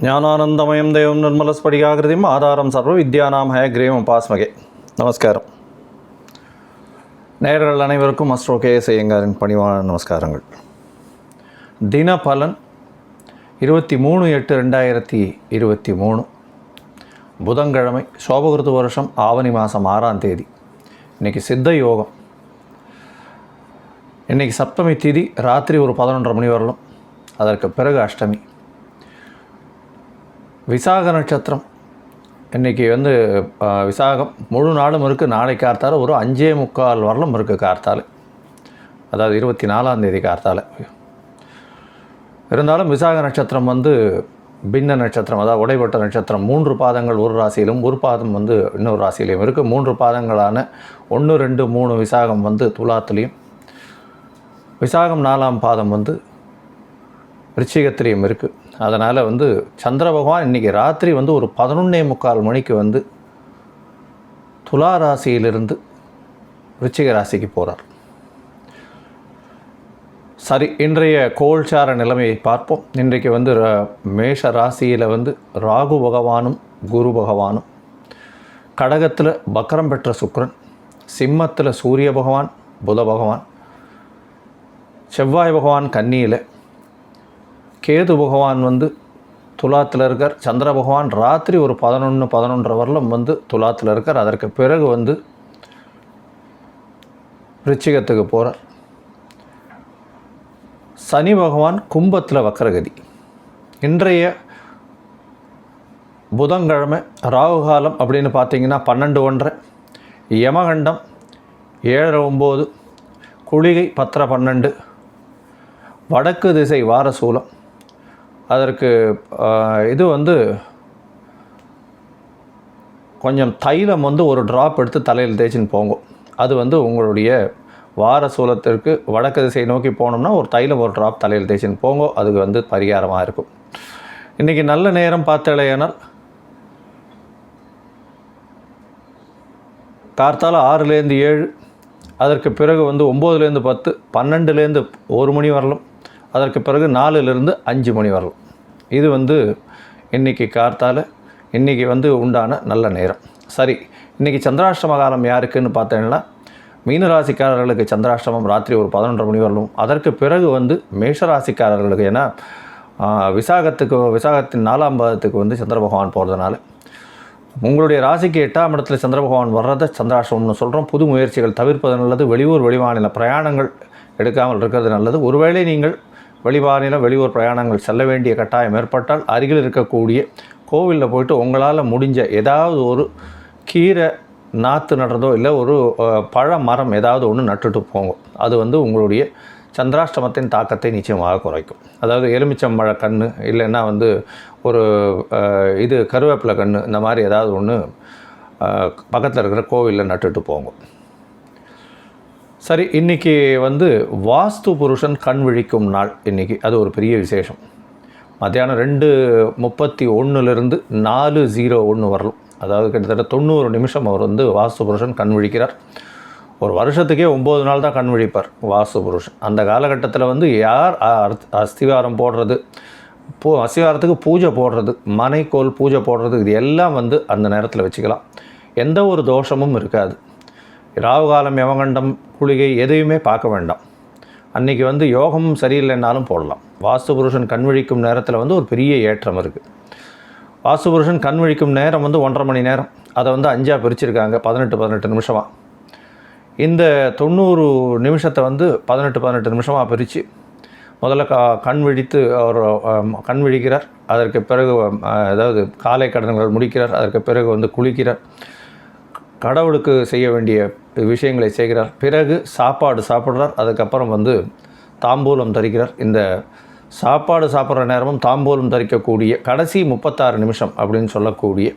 ஞானானந்தமயம் தேவம் நிர்மலஸ்படிகாகிருதியும் ஆதாரம் சர்வ வித்யானாம் ஹயக்ரீவம் பாஸ்மகே. நமஸ்காரம். நேயர்கள் அனைவருக்கும் அஸ்ட்ரோ கே எஸ் ஐயங்காரின் பணிவான நமஸ்காரங்கள். தினபலன் இருபத்தி மூணு எட்டு ரெண்டாயிரத்தி இருபத்தி மூணு. புதன்கிழமை சோபகிருத்து வருஷம் ஆவணி மாதம் ஆறாம் தேதி. இன்றைக்கி சித்த யோகம். இன்றைக்கி சப்தமி திதி ராத்திரி ஒரு பதினொன்றரை மணி வரலும். அதற்கு பிறகு அஷ்டமி. விசாக நட்சத்திரம். இன்றைக்கி வந்து விசாகம் முழு நாளும் இருக்குது நாளைக்கு கார்த்தால் ஒரு அஞ்சே முக்கால் வரலும் இருக்குது கார்த்தால். அதாவது இருபத்தி நாலாம் தேதி இருந்தாலும் விசாக நட்சத்திரம் வந்து பின்ன நட்சத்திரம் அதாவது உடைப்பட்ட நட்சத்திரம். மூன்று பாதங்கள் ஒரு ராசியிலும் ஒரு பாதம் வந்து இன்னொரு ராசியிலையும் இருக்குது மூன்று பாதங்களான ஒன்று ரெண்டு மூணு விசாகம் வந்து துலாத்துலேயும் விசாகம் நாலாம் பாதம் வந்து ரிச்சிகத்திரியம் இருக்குது அதனால் வந்து சந்திர பகவான் இன்றைக்கி ராத்திரி வந்து ஒரு பதினொன்னே முக்கால் மணிக்கு வந்து துலா ராசியிலிருந்து ரிச்சிக ராசிக்கு போகிறார் சரி இன்றைய கோல்சார நிலைமையை பார்ப்போம். இன்றைக்கு வந்து ர- மேஷ ராசியில் வந்து ராகு பகவானும் குரு பகவானும் கடகத்தில் பக்கரம் பெற்ற சுக்ரன் சிம்மத்தில் சூரிய பகவான் புத பகவான் செவ்வாய் பகவான் கன்னியில் கேது பகவான் வந்து துலாத்தில் இருக்கார் சந்திர பகவான் ராத்திரி ஒரு பதினொன்று பதினொன்றரை வரலும் வந்து துலாத்தில் இருக்கார். அதற்கு பிறகு வந்து ரிச்சிகத்துக்கு போகிறார் சனி பகவான் கும்பத்தில் வக்கரகதி இன்றைய புதன்கிழமை ராகு காலம் அப்படின்னு பார்த்தீங்கன்னா பன்னெண்டு ஒன்றரை யமகண்டம் ஏழரை ஒம்பது குளிகை பத்தரை பன்னெண்டு வடக்கு திசை வாரசூலம். அதற்கு இது வந்து கொஞ்சம் தைலம் வந்து ஒரு ட்ராப் எடுத்து தலையில் தேய்ச்சின்னு போங்க. அது வந்து உங்களுடைய வார சூலத்திற்கு வடக்கு திசை நோக்கி போனோம்னா ஒரு தைலம் ஒரு ட்ராப் தலையில் தேய்ச்சின்னு போங்க. அதுக்கு வந்து பரிகாரமாக இருக்கும். இன்றைக்கி நல்ல நேரம் பார்த்தலையானால் கார்த்தால ஆறுலேருந்து ஏழு அதற்கு பிறகு வந்து ஒம்போதுலேருந்து பத்து பன்னெண்டுலேருந்து ஒரு மணி வரலும். அதற்கு பிறகு நாலுலேருந்து அஞ்சு மணி வரலாம். இது வந்து இன்றைக்கி கார்த்தால் இன்றைக்கி வந்து உண்டான நல்ல நேரம். சரி இன்றைக்கி சந்திராஷ்டம காலம் யாருக்குன்னு பார்த்தீங்கன்னா மீனராசிக்காரர்களுக்கு சந்திராஷ்டமம் ராத்திரி ஒரு பதினொன்றரை மணி வரலும். அதற்கு பிறகு வந்து மேஷராசிக்காரர்களுக்கு ஏன்னா விசாகத்துக்கு விசாகத்தின் நாலாம் பாதத்துக்கு வந்து சந்திர பகவான் போகிறதுனால உங்களுடைய ராசிக்கு எட்டாம் இடத்துல சந்திர பகவான் வர்றதை சந்திராஷ்டமம்னு சொல்கிறோம் புது முயற்சிகள் தவிர்ப்பது நல்லது. வெளியூர் வெளிமாநில பிரயாணங்கள் எடுக்காமல் இருக்கிறது நல்லது. ஒருவேளை நீங்கள் வெளிமாநில வெளியூர் பிரயாணங்கள் செல்ல வேண்டிய கட்டாயம் ஏற்பட்டால் அருகில் இருக்கக்கூடிய கோவிலில் போயிட்டு உங்களால் முடிஞ்ச ஏதாவது ஒரு கீரை நாற்று நடுறதோ இல்லை ஒரு பழ மரம் ஏதாவது ஒன்று நட்டுட்டு போங்க. அது வந்து உங்களுடைய சந்திராஷ்டமத்தின் தாக்கத்தை நிச்சயமாக குறைக்கும். அதாவது எலுமிச்சம்பழ கன்று இல்லைன்னா வந்து ஒரு இது கருவேப்பிலை கன்று இந்த மாதிரி ஏதாவது ஒன்று பக்கத்தில் இருக்கிற கோவிலில் நட்டுட்டு போங்க. சரி இன்றைக்கி வந்து வாஸ்து புருஷன் கண் விழிக்கும் நாள் இன்றைக்கி அது ஒரு பெரிய விசேஷம். மத்தியானம் ரெண்டு முப்பத்தி ஒன்றுலேருந்து நாலு ஜீரோ ஒன்று வரலும். அதாவது கிட்டத்தட்ட தொண்ணூறு நிமிஷம் அவர் வந்து வாஸ்து புருஷன் கண் விழிக்கிறார். ஒரு வருஷத்துக்கே ஒம்பது நாள் தான் கண் விழிப்பார் வாஸ்து புருஷன். அந்த காலகட்டத்தில் வந்து யார் அ- அஸ்திவாரம் போடுறது பூ அஸ்திவாரத்துக்கு பூஜை போடுறது மனைக்கோல் பூஜை போடுறது இது எல்லாம் வந்து அந்த நேரத்தில் வச்சுக்கலாம். எந்த ஒரு தோஷமும் இருக்காது. ராவு காலம் யமகண்டம் குளிகை எதையுமே பார்க்க வேண்டாம். அன்றைக்கி வந்து யோகமும் சரியில்லைன்னாலும் போடலாம். வாஸ்து புருஷன் கண் விழிக்கும் நேரத்தில் வந்து ஒரு பெரிய ஏற்றம் இருக்குது வாஸ்து புருஷன் கண் விழிக்கும் நேரம் வந்து ஒன்றரை மணி நேரம். அதை வந்து அஞ்சாக பிரிச்சிருக்காங்க பதினெட்டு பதினெட்டு நிமிஷமாக இந்த தொண்ணூறு நிமிஷத்தை வந்து பதினெட்டு பதினெட்டு நிமிஷமாக பிரித்து முதல்ல க கண் விழித்து அவர் கண் விழிக்கிறார். அதற்கு பிறகு அதாவது காலை கடன்கள் முடிக்கிறார். அதற்கு பிறகு வந்து குளிக்கிறார். கடவுளுக்கு செய்ய வேண்டிய விஷயங்களை செய்கிறார். பிறகு சாப்பாடு சாப்பிட்றார். அதுக்கப்புறம் வந்து தாம்பூலம் தரிக்கிறார். இந்த சாப்பாடு சாப்பிட்ற நேரமும் தாம்பூலம் தரிக்கக்கூடிய கடைசி முப்பத்தாறு நிமிஷம் அப்படின்னு சொல்லக்கூடிய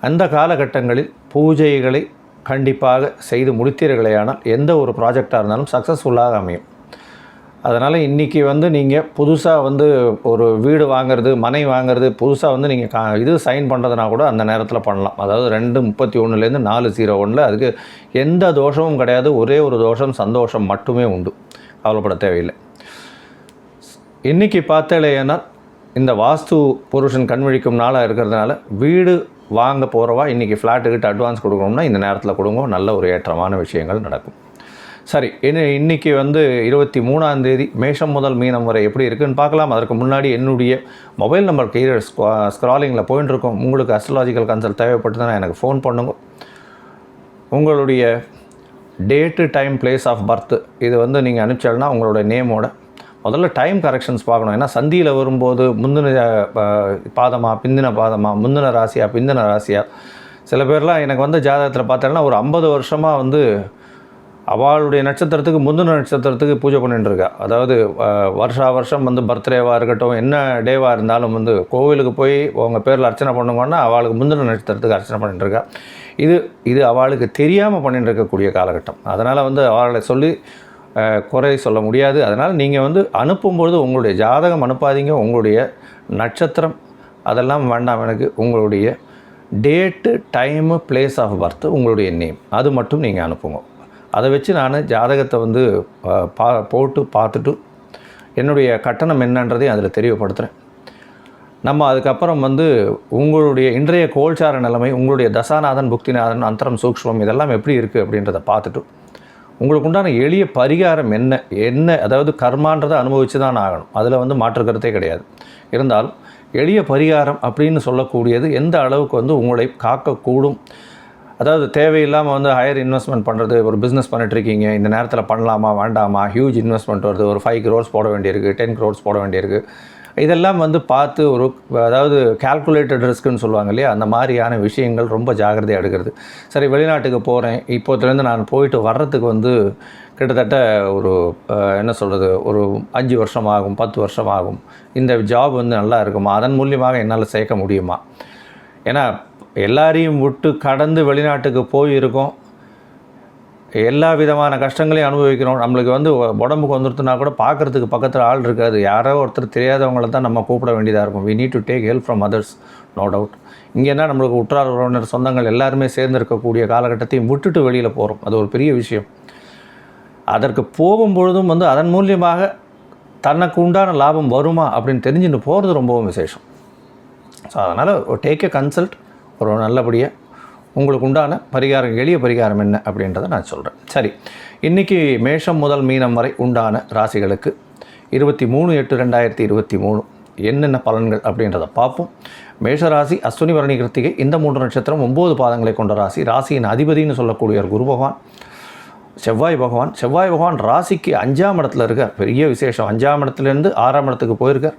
அந்த காலகட்டங்களில் பூஜைகளை கண்டிப்பாக செய்து முடித்தீர்களேயானால் எந்த ஒரு ப்ராஜெக்டாக இருந்தாலும் சக்ஸஸ்ஃபுல்லாக அமையும். அதனால் இன்றைக்கி வந்து நீங்கள் புதுசாக வந்து ஒரு வீடு வாங்குறது மனை வாங்குறது புதுசாக வந்து நீங்கள் கா இது சைன் பண்ணுறதுனா கூட அந்த நேரத்தில் பண்ணலாம். அதாவது ரெண்டு முப்பத்தி ஒன்றுலேருந்து நாலு ஜீரோ ஒன்றில் அதுக்கு எந்த தோஷமும் கிடையாது. ஒரே ஒரு தோஷம் சந்தோஷம் மட்டுமே உண்டு. கவலைப்பட தேவையில்லை. இன்றைக்கி பார்த்தாலேனா இந்த வாஸ்து புருஷன் கண்விழிக்கும் நாளாக இருக்கிறதுனால வீடு வாங்க போகிறவா இன்றைக்கி ஃப்ளாட்டுக்கிட்ட அட்வான்ஸ் கொடுக்கணும்னா இந்த நேரத்தில் கொடுங்க. நல்ல ஒரு ஏற்றமான விஷயங்கள் நடக்கும். சரி என்ன இன்றைக்கி வந்து இருபத்தி மூணாந்தேதி மேஷம் முதல் மீனம் வரை எப்படி இருக்குன்னு பார்க்கலாம். அதற்கு முன்னாடி என்னுடைய மொபைல் நம்பர் கீழே ஸ்க்ராலிங்கில் போயின்னு இருக்கோம் உங்களுக்கு அஸ்ட்ராலாஜிக்கல் கன்சல்ட் தேவைப்பட்டதுன்னா எனக்கு ஃபோன் பண்ணுங்க. உங்களுடைய date time place of birth இது வந்து நீங்கள் அனுப்பிச்சாலும்னா உங்களோட நேமோட முதல்ல டைம் கரெக்ஷன்ஸ் பார்க்கணும். ஏன்னா சந்தியில் வரும்போது முந்தின பாதமாக பிந்தின பாதமாக முந்தின ராசியா பிந்தின ராசியா. சில பேர்லாம் எனக்கு வந்து ஜாதகத்தில் பார்த்தேன்னா ஒரு ஐம்பது வருஷமாக வந்து அவளுடைய நட்சத்திரத்துக்கு முந்தின நட்சத்திரத்துக்கு பூஜை பண்ணிட்டுருக்கா. அதாவது வருஷா வருஷம் வந்து பர்த்டேவாக இருக்கட்டும் என்ன டேவாக இருந்தாலும் வந்து கோவிலுக்கு போய் உங்கள் பேரில் அர்ச்சனை பண்ணுங்கன்னா அவளுக்கு முந்தின நட்சத்திரத்துக்கு அர்ச்சனை பண்ணிட்டுருக்கா. இது இது அவளுக்கு தெரியாமல் பண்ணிட்டு இருக்கக்கூடிய காலகட்டம். அதனால் வந்து அவளை சொல்லி குறை சொல்ல முடியாது. அதனால் நீங்கள் வந்து அனுப்பும்பொழுது உங்களுடைய ஜாதகம் அனுப்பாதீங்க. உங்களுடைய நட்சத்திரம் அதெல்லாம் வேண்டாம். எனக்கு உங்களுடைய date time place of birth உங்களுடைய நேம். அது மட்டும் நீங்கள் அனுப்புங்க. அதை வச்சு நான் ஜாதகத்தை வந்து பா போட்டு பார்த்துட்டு என்னுடைய கட்டணம் என்னன்றதையும் அதில் தெரியப்படுத்துகிறேன் நம்ம அதுக்கப்புறம் வந்து உங்களுடைய இன்றைய கோல்சார நிலைமை உங்களுடைய தசாநாதன் புக்திநாதன் அந்தரம் சூக்ஷ்மம் இதெல்லாம் எப்படி இருக்குது அப்படின்றத பார்த்துட்டு உங்களுக்கு உண்டான எளிய பரிகாரம் என்ன என்ன அதாவது கர்மான்றதை அனுபவித்து தான் ஆகணும். அதில் வந்து மாற்று கருத்தே கிடையாது. இருந்தாலும் எளிய பரிகாரம் அப்படின்னு சொல்லக்கூடியது எந்த அளவுக்கு வந்து உங்களை காக்கக்கூடும் அதாவது தேவையில்லாமல் வந்து ஹையர் இன்வெஸ்ட்மெண்ட் பண்ணுறது ஒரு பிஸ்னஸ் பண்ணிட்டுருக்கீங்க இந்த நேரத்தில் பண்ணலாமா வேண்டாமா ஹியூஜ் இன்வெஸ்ட்மெண்ட் வருது ஒரு ஃபைவ் க்ரோர்ஸ் போட வேண்டியிருக்கு டென் க்ரோர்ஸ் போட வேண்டியிருக்கு. இதெல்லாம் வந்து பார்த்து ஒரு அதாவது கால்குலேட்டட் ரிஸ்க்குன்னு சொல்லுவாங்க இல்லையா? அந்த மாதிரியான விஷயங்கள் ரொம்ப ஜாக்கிரதையாக எடுக்கிறது. சரி வெளிநாட்டுக்கு போகிறேன் இப்போத்துலேருந்து நான் போயிட்டு வர்றதுக்கு வந்து கிட்டத்தட்ட ஒரு என்ன சொல்கிறது ஒரு அஞ்சு வருஷம் ஆகும் பத்து வருஷம் ஆகும் இந்த ஜாப் வந்து நல்லா இருக்குமா? அதன் மூலியமாக என்னால் சேர்க்க முடியுமா? ஏன்னா எல்லாரையும் விட்டு கடந்து வெளிநாட்டுக்கு போயிருக்கோம். எல்லா விதமான கஷ்டங்களையும் அனுபவிக்கிறோம். நம்மளுக்கு வந்து உடம்புக்கு வந்துருத்துனா கூட பார்க்குறதுக்கு பக்கத்தில் ஆள் இருக்காது. யாரோ ஒருத்தர் தெரியாதவங்கள தான் நம்ம கூப்பிட வேண்டியதாக இருக்கும். We need to take help from others no doubt இங்கேனா நம்மளுக்கு உற்றார் உறவினர் சொந்தங்கள் எல்லாருமே சேர்ந்து இருக்கக்கூடிய காலகட்டத்தையும் விட்டுட்டு வெளியில் போகிறோம் அது ஒரு பெரிய விஷயம். அதற்கு போகும்பொழுதும் வந்து அதன் மூலியமாக தனக்கு உண்டான லாபம் வருமா அப்படின்னு தெரிஞ்சுட்டு போகிறது ரொம்பவும் விசேஷம். ஸோ அதனால் டேக் எ கன்சல்ட் ஒரு நல்லபடியாக உங்களுக்கு உண்டான பரிகாரம் எளிய பரிகாரம் என்ன அப்படின்றத நான் சொல்கிறேன் சரி இன்றைக்கி மேஷம் முதல் மீனம் வரை உண்டான ராசிகளுக்கு இருபத்தி மூணு எட்டு ரெண்டாயிரத்தி இருபத்தி மூணு என்னென்ன பலன்கள் அப்படின்றத பார்ப்போம். மேஷராசி அஸ்வினி வரணி கிருத்திகை இந்த மூன்று நட்சத்திரம் ஒம்பது பாதங்களை கொண்ட ராசி. ராசியின் அதிபதின்னு சொல்லக்கூடிய ஒரு குரு பகவான் செவ்வாய் பகவான். செவ்வாய் பகவான் ராசிக்கு அஞ்சாம் இடத்துல இருக்கார். பெரிய விசேஷம். அஞ்சாம் இடத்துலேருந்து ஆறாம் இடத்துக்கு போயிருக்கார்.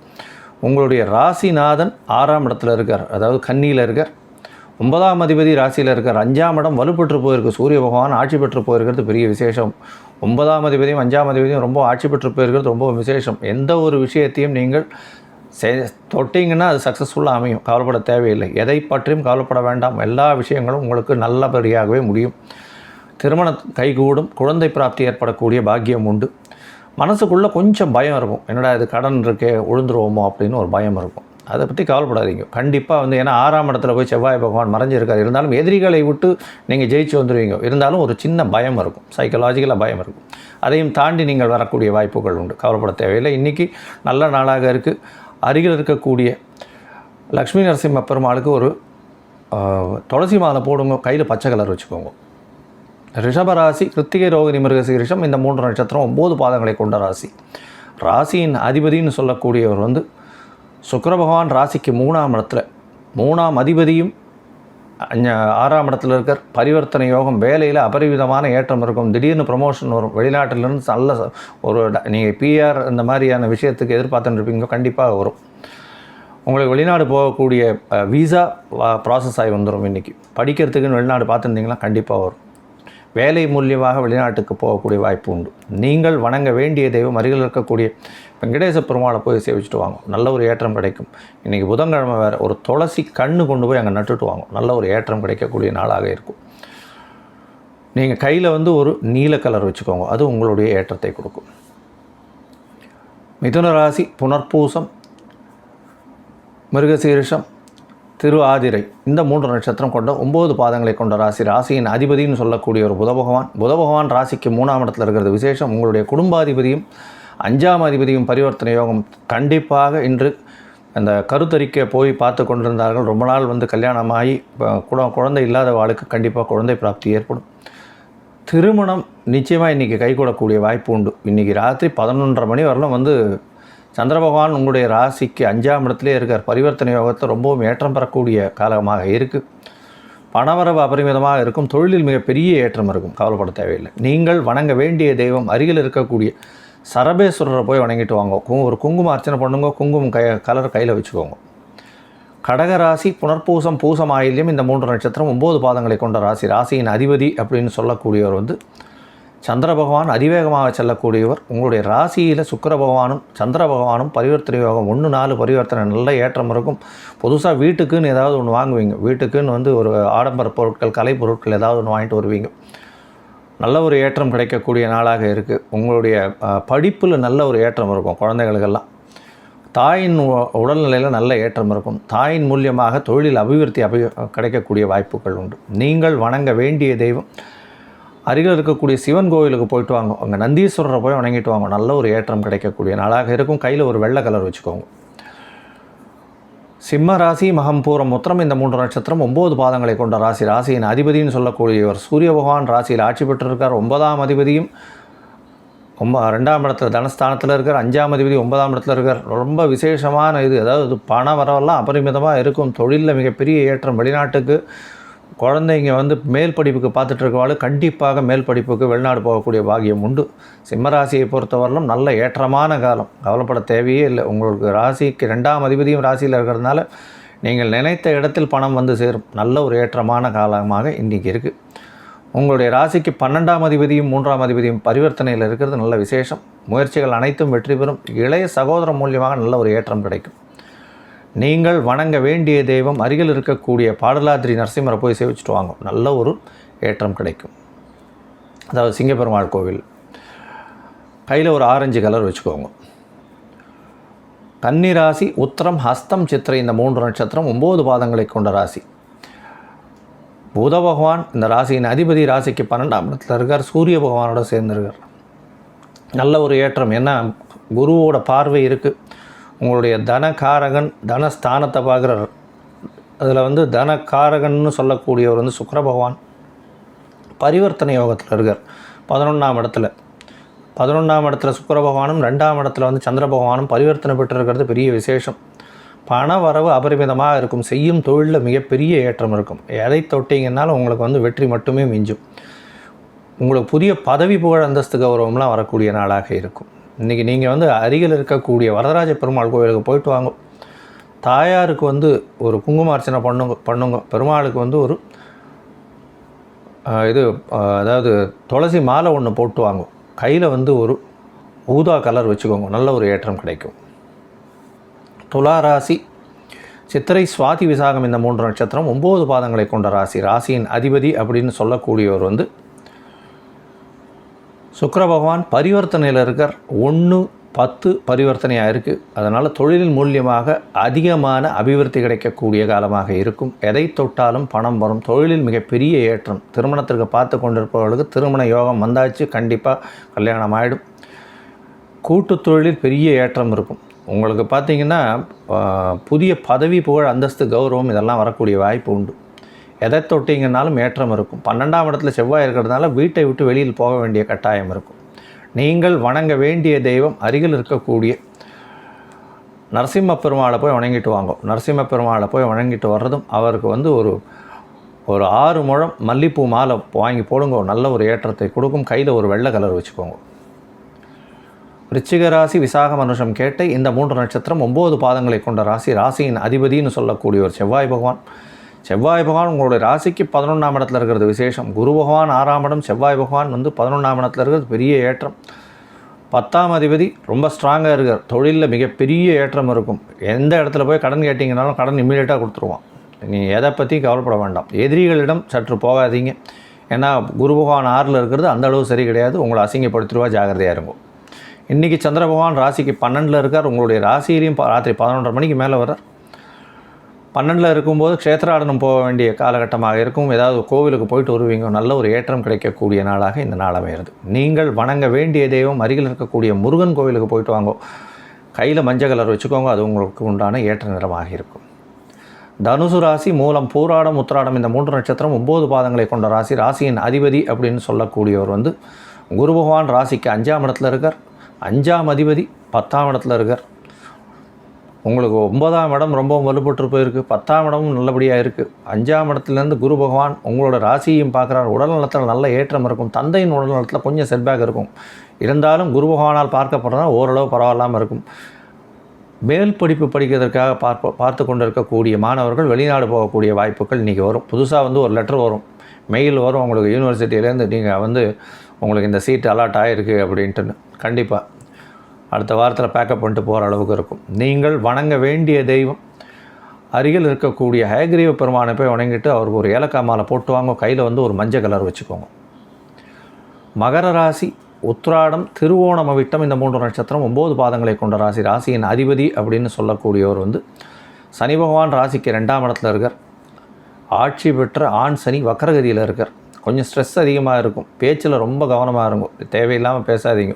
உங்களுடைய ராசிநாதன் ஆறாம் இடத்துல இருக்கார். அதாவது கன்னியில் இருக்கார். ஒன்பதாம் அதிபதி ராசியில் இருக்கிற அஞ்சாம் இடம் வலுப்பெற்று போயிருக்கு. சூரிய பகவான் ஆட்சி பெற்று போயிருக்கிறது பெரிய விசேஷம். ஒன்பதாம் அதிபதியும் அஞ்சாம் அதிபதியும் ரொம்ப ஆட்சி பெற்று போயிருக்கிறது ரொம்ப விசேஷம். எந்த ஒரு விஷயத்தையும் நீங்கள் செ தொட்டிங்கன்னா அது சக்ஸஸ்ஃபுல்லாக அமையும். கவலைப்பட தேவையில்லை. எதை பற்றியும் கவலைப்பட வேண்டாம். எல்லா விஷயங்களும் உங்களுக்கு நல்லபடியாகவே முடியும். திருமணம் கைகூடும். குழந்தை பிராப்தி ஏற்படக்கூடிய பாக்கியம் உண்டு. மனசுக்குள்ளே கொஞ்சம் பயம் இருக்கும். என்னடா இது கடன் இருக்கே உழுந்துருவோமோ அப்படின்னு ஒரு பயம் இருக்கும். அதை பற்றி கவலைப்படாதீங்க. கண்டிப்பாக வந்து ஏன்னா ஆறாம் இடத்துல போய் செவ்வாய் பகவான் மறைஞ்சிருக்காரு. இருந்தாலும் எதிரிகளை விட்டு நீங்கள் ஜெயிச்சு வந்துடுவீங்க இருந்தாலும் ஒரு சின்ன பயம் இருக்கும். சைக்கலாஜிக்கலாக பயம் இருக்கும். அதையும் தாண்டி நீங்கள் வரக்கூடிய வாய்ப்புகள் உண்டு. கவலைப்பட தேவையில்லை. இன்றைக்கி நல்ல நாளாக இருக்குது அருகில் இருக்கக்கூடிய லக்ஷ்மி நரசிம்ம பெருமாளுக்கு ஒரு துளசி மாலை போடுங்க. கையில் பச்சை கலர் வச்சுக்கோங்க. ரிஷபராசி கிருத்திகை ரோகிணி மிருகசீரிஷம் இந்த மூன்று நட்சத்திரம் ஒம்பது பாதங்களை கொண்ட ராசி. ராசியின் அதிபதின்னு சொல்லக்கூடியவர் வந்து சுக்கர பகவான் ராசிக்கு மூணாம் இடத்துல மூணாம் அதிபதியும் அஞ்ச- ஆறாம் இடத்துல இருக்கார். பரிவர்த்தனை யோகம் வேலையில் அபரிவிதமான ஏற்றம் இருக்கும். திடீர்னு ப்ரமோஷன் வரும். வெளிநாட்டிலேருந்து நல்ல ஒரு நீங்கள் பிஆர் இந்த மாதிரியான விஷயத்துக்கு எதிர்பார்த்துருப்பீங்க கண்டிப்பாக வரும். உங்களுக்கு வெளிநாடு போகக்கூடிய வீசா ப்ராசஸ் ஆகி வந்துடும் இன்றைக்கி படிக்கிறதுக்குன்னு வெளிநாடு பார்த்துருந்தீங்கன்னா கண்டிப்பாக வரும். வேலை மூலியமாக வெளிநாட்டுக்கு போகக்கூடிய வாய்ப்பு உண்டு. நீங்கள் வணங்க வேண்டிய தெய்வம் அருகில் இருக்கக்கூடிய வெங்கடேச பெருமாளை போய் சேவிச்சுட்டு வாங்க. நல்ல ஒரு ஏற்றம் கிடைக்கும். இன்றைக்கி புதன்கிழமை வேறு ஒரு துளசி கண்ணு கொண்டு போய் அங்கே நட்டுட்டு வாங்க. நல்ல ஒரு ஏற்றம் கிடைக்கக்கூடிய நாளாக இருக்கும். நீங்கள் கையில் வந்து ஒரு நீல கலர் வச்சுக்கோங்க. அது உங்களுடைய ஏற்றத்தை கொடுக்கும். மிதுன ராசி புனர்பூசம் மிருகசீரிஷம் திரு ஆதிரை. இந்த மூன்று நட்சத்திரம் கொண்ட ஒம்பது பாதங்களை கொண்ட ராசி ராசியின் அதிபதினு சொல்லக்கூடிய ஒரு புத பகவான். புத பகவான் ராசிக்கு மூணாம் இடத்துல இருக்கிறது விசேஷம். உங்களுடைய குடும்பாதிபதியும் அஞ்சாம் அதிபதியும் பரிவர்த்தனை யோகம் கண்டிப்பாக இன்று அந்த கருத்தரிக்க போய் பார்த்து கொண்டிருந்தார்கள். ரொம்ப நாள் வந்து கல்யாணமாகி இப்போ குழந்தை இல்லாத வாளுக்கு கண்டிப்பாக குழந்தை பிராப்தி ஏற்படும். திருமணம் நிச்சயமாக இன்றைக்கி கைகூடக்கூடிய வாய்ப்பு உண்டு. இன்றைக்கி ராத்திரி பதினொன்றரை மணி வரலாம் வந்து சந்திர பகவான் உங்களுடைய ராசிக்கு அஞ்சாம் இடத்திலே இருக்கார். பரிவர்த்தனை யோகத்தை ரொம்பவும் ஏற்றம் பெறக்கூடிய காலமாக இருக்குது பணவரவு அபரிமிதமாக இருக்கும். தொழிலில் மிகப்பெரிய ஏற்றம் இருக்கும். கவலைப்பட தேவையில்லை. நீங்கள் வணங்க வேண்டிய தெய்வம் அருகில் இருக்கக்கூடிய சரபேஸ்வரரை போய் வணங்கிட்டு வாங்க. கு- ஒரு குங்குமம் அர்ச்சனை பண்ணுங்க குங்குமம் கை கலர் கையில் வச்சுக்கோங்க. கடகராசி புனர்பூசம் பூசம் ஆயில்யம் இந்த மூன்று நட்சத்திரம் ஒம்பது பாதங்களை கொண்ட ராசி. ராசியின் அதிபதி அப்படின்னு சொல்லக்கூடியவர் வந்து சந்திர பகவான். அதிவேகமாக செல்லக்கூடியவர். உங்களுடைய ராசியில் சுக்கர பகவானும் சந்திர பகவானும் பரிவர்த்தனை யோகம் ஒன்று நாலு பரிவர்த்தனை நல்ல ஏற்றம் இருக்கும். புதுசாக வீட்டுக்குன்னு ஏதாவது ஒன்று வாங்குவீங்க. வீட்டுக்குன்னு வந்து ஒரு ஆடம்பர பொருட்கள் கலை பொருட்கள் ஏதாவது ஒன்று வாங்கிட்டு வருவீங்க. நல்ல ஒரு ஏற்றம் கிடைக்கக்கூடிய நாளாக இருக்குது உங்களுடைய படிப்பில் நல்ல ஒரு ஏற்றம் இருக்கும் குழந்தைகளுக்கெல்லாம். தாயின் உடல்நிலையில் நல்ல ஏற்றம் இருக்கும். தாயின் மூலியமாக தொழிலில் அபிவிருத்தி அபி கிடைக்கக்கூடிய வாய்ப்புகள் உண்டு. நீங்கள் வணங்க வேண்டிய தெய்வம். அருகில் இருக்கக்கூடிய சிவன் கோவிலுக்கு போயிட்டு வாங்க. அங்கே நந்தீஸ்வரரை போய் வணங்கிட்டு வாங்க. நல்ல ஒரு ஏற்றம் கிடைக்கக்கூடிய நாளாக இருக்கும். கையில் ஒரு வெள்ளை கலர் வச்சுக்கோங்க. சிம்ம ராசி மகம்பூரம் உத்திரம் இந்த மூன்று நட்சத்திரம் ஒம்பது பாதங்களை கொண்ட ராசி. ராசியின் அதிபதினு சொல்லக்கூடியவர் சூரிய பகவான் ராசியில் ஆட்சி பெற்றிருக்கார். ஒன்பதாம் அதிபதியும் ஒம்ப ரெண்டாம் இடத்துல தனஸ்தானத்தில் இருக்கார். அஞ்சாம் அதிபதி ஒன்பதாம் இடத்துல இருக்கார். ரொம்ப விசேஷமான இது. அதாவது பண வரவெல்லாம் அபரிமிதமாக இருக்கும். தொழிலில் மிகப்பெரிய ஏற்றம் வெளிநாட்டுக்கு. குழந்தைங்க வந்து மேல் படிப்புக்கு பார்த்துட்ருக்கவாளு கண்டிப்பாக மேல் படிப்புக்கு வெளிநாடு போகக்கூடிய பாகியம் உண்டு. சிம்மராசியை பொறுத்தவரையிலும் நல்ல ஏற்றமான காலம். கவலைப்பட தேவையே இல்லை. உங்களுக்கு ராசிக்கு ரெண்டாம் அதிபதியும் ராசியில் இருக்கிறதுனால நீங்கள் நினைத்த இடத்தில் பணம் வந்து சேரும். நல்ல ஒரு ஏற்றமான காலமாக இன்றைக்கி இருக்குது உங்களுடைய ராசிக்கு பன்னெண்டாம் அதிபதியும் மூன்றாம் அதிபதியும் பரிவர்த்தனையில் இருக்கிறது நல்ல விசேஷம். முயற்சிகள் அனைத்தும் வெற்றி பெறும். இளைய சகோதரம் மூலியமாக நல்ல ஒரு ஏற்றம் கிடைக்கும். நீங்கள் வணங்க வேண்டிய தெய்வம் அருகில் இருக்கக்கூடிய பாடலாத்திரி நரசிம்மரை போய் சேவிச்சுட்டு வாங்க. நல்ல ஒரு ஏற்றம் கிடைக்கும். அதாவது சிங்கப்பெருமாள் கோவில். கையில் ஒரு ஆரஞ்சு கலர் வச்சுக்கோங்க. கன்னி ராசி உத்திரம் ஹஸ்தம் சித்திரை இந்த மூன்று நட்சத்திரம் ஒம்பது பாதங்களை கொண்ட ராசி. புத பகவான் இந்த ராசியின் அதிபதி ராசிக்கு பன்னெண்டாம் இடத்துல இருக்கார். சூரிய பகவானோட சேர்ந்துருக்கார். நல்ல ஒரு ஏற்றம். என்ன குருவோட பார்வை இருக்குது உங்களுடைய தனகாரகன் தனஸ்தானத்தை பார்க்குறார். அதில் வந்து தனகாரகன்னு சொல்லக்கூடியவர் வந்து சுக்கர பகவான். பரிவர்த்தனை யோகத்தில் இருக்கார். பதினொன்றாம் இடத்துல. பதினொன்றாம் இடத்துல சுக்கர பகவானும் ரெண்டாம் இடத்துல வந்து சந்திர பகவானும் பரிவர்த்தனை பெற்றிருக்கிறது பெரிய விசேஷம். பண வரவு அபரிமிதமாக இருக்கும். செய்யும் தொழிலில் மிகப்பெரிய ஏற்றம் இருக்கும். எதை தொட்டிங்கன்னாலும் உங்களுக்கு வந்து வெற்றி மட்டுமே மிஞ்சும். உங்களுக்கு புதிய பதவி புகழ் அந்தஸ்து கௌரவம்லாம் வரக்கூடிய நாளாக இருக்கும். இன்றைக்கி நீங்கள் வந்து அருகில் இருக்கக்கூடிய வரதராஜ பெருமாள் கோவிலுக்கு போயிட்டு வாங்க. தாயாருக்கு வந்து ஒரு குங்குமார்ச்சனை பண்ணுங்க பண்ணுங்க. பெருமாளுக்கு வந்து ஒரு இது அதாவது துளசி மாலை ஒன்று போட்டு வாங்க. கையில் வந்து ஒரு ஊதா கலர் வச்சுக்கோங்க. நல்ல ஒரு ஏற்றம் கிடைக்கும். துலா ராசி. சித்திரை சுவாதி விசாகம் இந்த மூன்று நட்சத்திரம் ஒம்பது பாதங்களை கொண்ட ராசி. ராசியின் அதிபதி அப்படின்னு சொல்லக்கூடியவர் வந்து சுக்கர பகவான் பரிவர்த்தனையில் இருக்கார். ஒன்று பத்து பரிவர்த்தனையாக இருக்குது அதனால் தொழிலின் மூலியமாக அதிகமான அபிவிருத்தி கிடைக்கக்கூடிய காலமாக இருக்கும். எதை தொட்டாலும் பணம் வரும். தொழிலில் மிகப்பெரிய ஏற்றம். திருமணத்திற்கு பார்த்து கொண்டிருப்பவர்களுக்கு திருமண யோகம் வந்தாச்சு. கண்டிப்பாக கல்யாணம் ஆகிடும் கூட்டு தொழிலில் பெரிய ஏற்றம் இருக்கும். உங்களுக்கு பார்த்தீங்கன்னா புதிய பதவி புகழ் அந்தஸ்து கௌரவம் இதெல்லாம் வரக்கூடிய வாய்ப்பு உண்டு. எதை தொட்டிங்கனாலும் ஏற்றம் இருக்கும். பன்னெண்டாம் இடத்துல செவ்வாய் இருக்கிறதுனால வீட்டை விட்டு வெளியில் போக வேண்டிய கட்டாயம் இருக்கும். நீங்கள் வணங்க வேண்டிய தெய்வம் அருகில் இருக்கக்கூடிய நரசிம்ம பெருமாளை போய் வணங்கிட்டு வாங்க. நரசிம்ம பெருமாளை போய் வணங்கிட்டு வர்றதும் அவருக்கு வந்து ஒரு ஒரு ஆறு முழம் மல்லிப்பூ மாலை வாங்கி போடுங்க. நல்ல ஒரு ஏற்றத்தை கொடுக்கும். கையில் ஒரு வெள்ளை கலர் வச்சுக்கோங்க. ரிச்சிக ராசி விசாக மனுஷம் கேட்டை இந்த மூன்று நட்சத்திரம் ஒம்பது பாதங்களை கொண்ட ராசி. ராசியின் அதிபதின்னு சொல்லக்கூடிய ஒரு செவ்வாய் பகவான். செவ்வாய் பகவான் உங்களுடைய ராசிக்கு பதினொன்றாம் இடத்துல இருக்கிறது விசேஷம். குரு பகவான் ஆறாம் இடம் செவ்வாய் பகவான் வந்து பதினொன்றாம் இடத்துல இருக்கிறது பெரிய ஏற்றம். பத்தாம் அதிபதி ரொம்ப ஸ்ட்ராங்காக இருக்கார். தொழிலில் மிகப்பெரிய ஏற்றம் இருக்கும். எந்த இடத்துல போய் கடன் கேட்டிங்கனாலும் கடன் இம்மீடியட்டாக கொடுத்துருவான். நீ எதை பற்றி கவலைப்பட வேண்டாம். எதிரிகளிடம் சற்று போகாதீங்க. ஏன்னா குரு பகவான் ஆறில் இருக்கிறது அந்த அளவு சரி கிடையாது. உங்களை அசிங்கப்படுத்திடுவா ஜாகிரதையாக இருக்கும் இன்றைக்கி சந்திர பகவான் ராசிக்கு பன்னெண்டில் இருக்கார். உங்களுடைய ராசியிலையும் ராத்திரி பதினொன்றரை மணிக்கு மேலே வர்றார். பன்னெண்டில் இருக்கும்போது க்ஷேத்ராடனம் போக வேண்டிய காலகட்டமாக இருக்கும். ஏதாவது கோவிலுக்கு போயிட்டு வருவீங்க. நல்ல ஒரு ஏற்றம் கிடைக்கக்கூடிய நாளாக இந்த நாள் அமைகிறது. நீங்கள் வணங்க வேண்டிய தெய்வம் அருகில் இருக்கக்கூடிய முருகன் கோவிலுக்கு போயிட்டு வாங்கோ. கையில் மஞ்சள் கலர் வச்சுக்கோங்க. அது உங்களுக்கு உண்டான ஏற்ற நிறமாக இருக்கும். தனுசு ராசி மூலம் பூராடம் உத்திராடம் இந்த மூன்று நட்சத்திரம் ஒம்பது பாதங்களை கொண்ட ராசி. ராசியின் அதிபதி அப்படின்னு சொல்லக்கூடியவர் வந்து குரு பகவான். ராசிக்கு அஞ்சாம் இடத்துல இருக்கார். அஞ்சாம் அதிபதி பத்தாம் இடத்துல இருக்கார். உங்களுக்கு ஒன்பதாம் இடம் ரொம்ப வலுப்பட்டு போயிருக்கு. பத்தாம் இடமும் நல்லபடியாக இருக்குது அஞ்சாம் இடத்துலேருந்து குரு பகவான் உங்களோட ராசியையும் பார்க்குறார். உடல் நலத்தில் நல்ல ஏற்றம் இருக்கும். தந்தையின் உடல் நலத்தில் கொஞ்சம் செட்பேக் இருக்கும். இருந்தாலும் குரு பகவானால் பார்க்கப்படுறதா ஓரளவு பரவாயில்லாமல் இருக்கும். மேல் படிப்பு படிக்கிறதுக்காக பார்ப்ப பார்த்து கொண்டு இருக்கக்கூடிய மாணவர்கள் வெளிநாடு போகக்கூடிய வாய்ப்புகள் இன்றைக்கி வரும். புதுசாக வந்து ஒரு லெட்டர் வரும். மெயில் வரும். உங்களுக்கு யூனிவர்சிட்டியிலேருந்து நீங்கள் வந்து உங்களுக்கு இந்த சீட் அலாட் ஆகிருக்கு அப்படின்ட்டுன்னு. கண்டிப்பாக அடுத்த வாரத்தில் பேக்கப் பண்ணிட்டு போகிற அளவுக்கு இருக்கும். நீங்கள் வணங்க வேண்டிய தெய்வம். அருகில் இருக்கக்கூடிய ஹயக்ரீவ பெருமானை போய் வணங்கிட்டு அவருக்கு ஒரு ஏலக்காய் மாலை போட்டு வாங்க. கையில் வந்து ஒரு மஞ்சள் கலர் வச்சுக்கோங்க. மகர ராசி உத்ராடம் திருவோணம் விட்டம் இந்த மூன்று நட்சத்திரம் ஒம்பது பாதங்களை கொண்ட ராசி. ராசியின் அதிபதி அப்படின்னு சொல்லக்கூடியவர் வந்து சனி பகவான் ராசிக்கு ரெண்டாம் இடத்துல இருக்கார். ஆட்சி பெற்ற ஆண் சனி வக்கரகதியில் இருக்கார். கொஞ்சம் ஸ்ட்ரெஸ் அதிகமாக இருக்கும். பேச்சில் ரொம்ப கவனமாக இருக்கும் தேவையில்லாமல் பேசாதீங்க.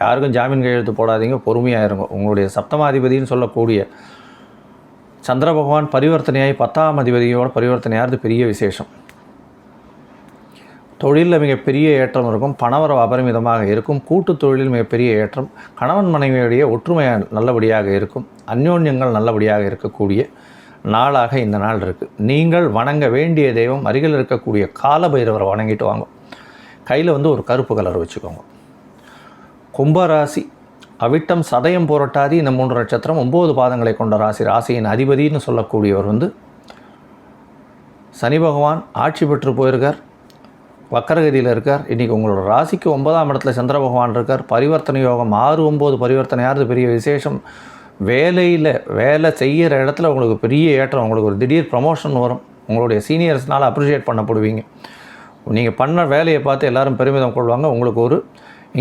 யாருக்கும் ஜாமீன் கையெழுத்து போடாதீங்க. பொறுமையாக இருங்க. உங்களுடைய சப்தமாதிபதினு சொல்லக்கூடிய சந்திர பகவான் பரிவர்த்தனையாகி பத்தாம் அதிபதியோட பரிவர்த்தனையாகிறது பெரிய விசேஷம். தொழிலில் மிகப்பெரிய ஏற்றம் இருக்கும். பணவரவு அபரிமிதமாக இருக்கும். கூட்டு தொழிலில் மிகப்பெரிய ஏற்றம். கணவன் மனைவியுடைய ஒற்றுமை நல்லபடியாக இருக்கும். அந்யோன்யங்கள் நல்லபடியாக இருக்கக்கூடிய நாளாக இந்த நாள் இருக்குது நீங்கள் வணங்க வேண்டிய தெய்வம் அருகில் இருக்கக்கூடிய காலபைரவரை வணங்கிட்டு வாங்க. கையில் வந்து ஒரு கருப்பு கலர் வச்சுக்கோங்க. கும்பராசி அவிட்டம் சதயம் புரட்டாதி இந்த மூன்று நட்சத்திரம் ஒம்பது பாதங்களை கொண்ட ராசி ராசியின் அதிபதின்னு சொல்லக்கூடியவர் வந்து சனி பகவான் ஆட்சி பெற்று போயிருக்கார் வக்கரகதியில் இருக்கார். இன்றைக்கி உங்களோட ராசிக்கு ஒன்பதாம் இடத்துல சந்திர பகவான் இருக்கார். பரிவர்த்தனை யோகம் ஆறு ஒம்பது பரிவர்த்தனையாவது பெரிய விசேஷம்? வேலையில் வேலை செய்கிற இடத்துல உங்களுக்கு பெரிய ஏற்றம் உங்களுக்கு ஒரு திடீர் ப்ரமோஷன் வரும். உங்களுடைய சீனியர்ஸ்னால் அப்ரிஷியேட் பண்ணப்படுவீங்க. நீங்கள் பண்ண வேலையை பார்த்து எல்லாரும் பெருமிதம் கொள்வாங்க. உங்களுக்கு ஒரு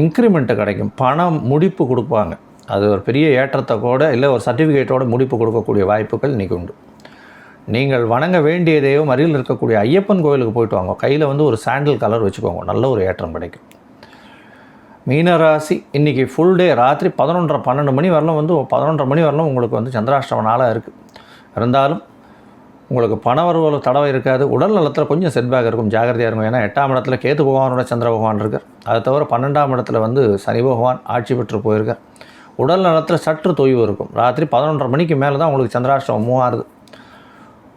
இன்க்ரிமெண்ட்டு கிடைக்கும். பணம் முடிப்பு கொடுப்பாங்க. அது ஒரு பெரிய ஏற்றத்தை கூட இல்லை ஒரு சர்டிஃபிகேட்டோட முடிப்பு கொடுக்கக்கூடிய வாய்ப்புகள் இன்றைக்கி உண்டு. நீங்கள் வணங்க வேண்டிய தெய்வம் அருகில் இருக்கக்கூடிய ஐயப்பன் கோயிலுக்கு போயிட்டு வாங்க. கையில் வந்து ஒரு சாண்டில் கலர் வச்சுக்கோங்க. நல்ல ஒரு ஏற்றம் கிடைக்கும். மீனராசி இன்றைக்கி ஃபுல் டே ராத்திரி பதினொன்றரை பன்னெண்டு மணி வரலும் வந்து பதினொன்றரை மணி வரலும் உங்களுக்கு வந்து சந்திராஷ்டம நாளாக இருக்குது இருந்தாலும் உங்களுக்கு பண வரவு தடவை இருக்காது. உடல் நலத்தில் கொஞ்சம் செட்பேக் இருக்கும். ஜாகிரதையாக இருக்கும் ஏன்னா எட்டாம் இடத்துல கேத்து பகவானோட சந்திர பகவான் இருக்கார். அதை தவிர பன்னெண்டாம் இடத்துல வந்து சனி பகவான் ஆட்சி பெற்று போயிருக்கார். உடல் நலத்தில் சற்று தொய்வு இருக்கும். ராத்திரி பதினொன்றரை மணிக்கு மேலே தான் உங்களுக்கு சந்திராஷ்டமம் மூவாருது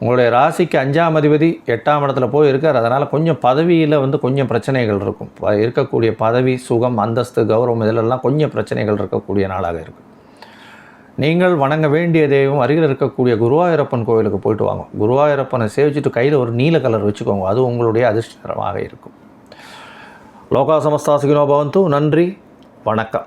உங்களுடைய ராசிக்கு அஞ்சாம் அதிபதி எட்டாம் இடத்துல போய் இருக்கார் அதனால் கொஞ்சம் பதவியில் வந்து கொஞ்சம் பிரச்சனைகள் இருக்கும். ப- இருக்கக்கூடிய பதவி சுகம் அந்தஸ்து கௌரவம் இதிலெல்லாம் கொஞ்சம் பிரச்சனைகள் இருக்கக்கூடிய நாளாக இருக்கும் நீங்கள் வணங்க வேண்டிய தெய்வம் அருகில் இருக்கக்கூடிய குருவாயூரப்பன் கோவிலுக்கு போயிட்டு வாங்க. குருவாயூரப்பனை சேவிச்சுட்டு கையில் ஒரு நீல கலர் வச்சுக்கோங்க. அது உங்களுடைய அதிர்ஷ்டமாக இருக்கும். லோகா சமஸ்தா பவந்து. நன்றி. வணக்கம்.